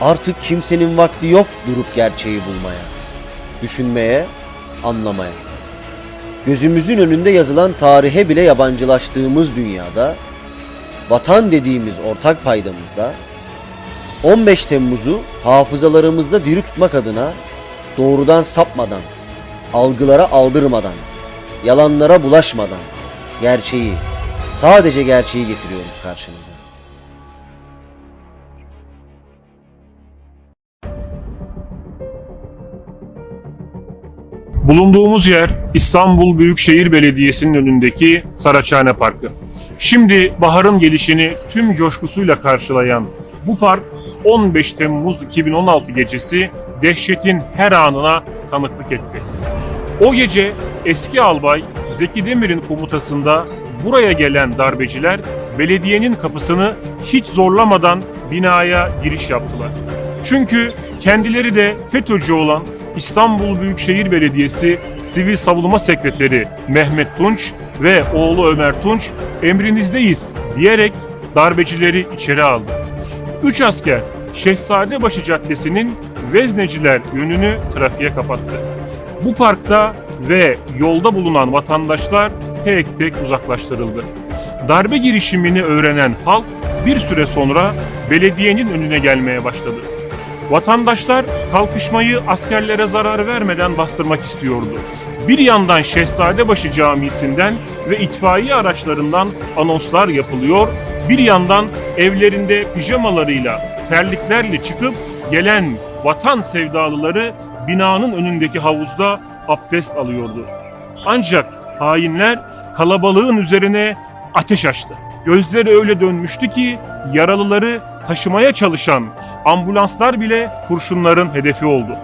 Artık kimsenin vakti yok durup gerçeği bulmaya, düşünmeye, anlamaya. Gözümüzün önünde yazılan tarihe bile yabancılaştığımız dünyada, vatan dediğimiz ortak paydamızda, 15 Temmuz'u hafızalarımızda diri tutmak adına doğrudan sapmadan, algılara aldırmadan, yalanlara bulaşmadan, gerçeği, sadece gerçeği getiriyoruz karşınıza. Bulunduğumuz yer İstanbul Büyükşehir Belediyesi'nin önündeki Saraçhane Parkı. Şimdi baharın gelişini tüm coşkusuyla karşılayan bu park 15 Temmuz 2016 gecesi dehşetin her anına tanıklık etti. O gece eski albay Zeki Demir'in komutasında buraya gelen darbeciler belediyenin kapısını hiç zorlamadan binaya giriş yaptılar. Çünkü kendileri de FETÖ'cü olan İstanbul Büyükşehir Belediyesi Sivil Savunma Sekreteri Mehmet Tunç ve oğlu Ömer Tunç emrinizdeyiz diyerek darbecileri içeri aldı. Üç asker Şehzadebaşı Caddesi'nin Vezneciler yönünü trafiğe kapattı. Bu parkta ve yolda bulunan vatandaşlar tek tek uzaklaştırıldı. Darbe girişimini öğrenen halk bir süre sonra belediyenin önüne gelmeye başladı. Vatandaşlar kalkışmayı askerlere zarar vermeden bastırmak istiyordu. Bir yandan Şehzadebaşı Camisi'nden ve itfaiye araçlarından anonslar yapılıyor, bir yandan evlerinde pijamalarıyla, terliklerle çıkıp gelen vatan sevdalıları binanın önündeki havuzda abdest alıyordu. Ancak hainler kalabalığın üzerine ateş açtı. Gözleri öyle dönmüştü ki yaralıları taşımaya çalışan ambulanslar bile kurşunların hedefi oldu.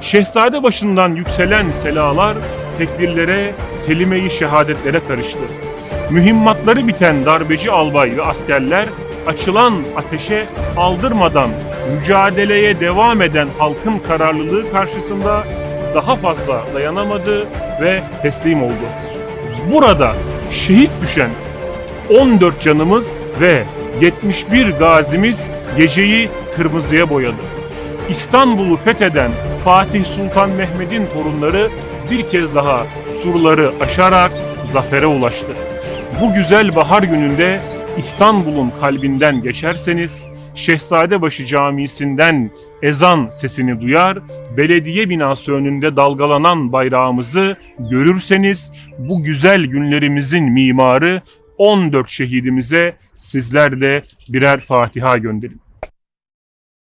Şehzade başından yükselen selalar tekbirlere, kelime-i şehadetlere karıştı. Mühimmatları biten darbeci albay ve askerler açılan ateşe aldırmadan mücadeleye devam eden halkın kararlılığı karşısında daha fazla dayanamadı ve teslim oldu. Burada şehit düşen 14 canımız ve 71 gazimiz geceyi kırmızıya boyadı. İstanbul'u fetheden Fatih Sultan Mehmet'in torunları bir kez daha surları aşarak zafere ulaştı. Bu güzel bahar gününde İstanbul'un kalbinden geçerseniz Şehzadebaşı Camisi'nden ezan sesini duyar, belediye binası önünde dalgalanan bayrağımızı görürseniz bu güzel günlerimizin mimarı 14 şehidimize sizler de birer Fatiha gönderin.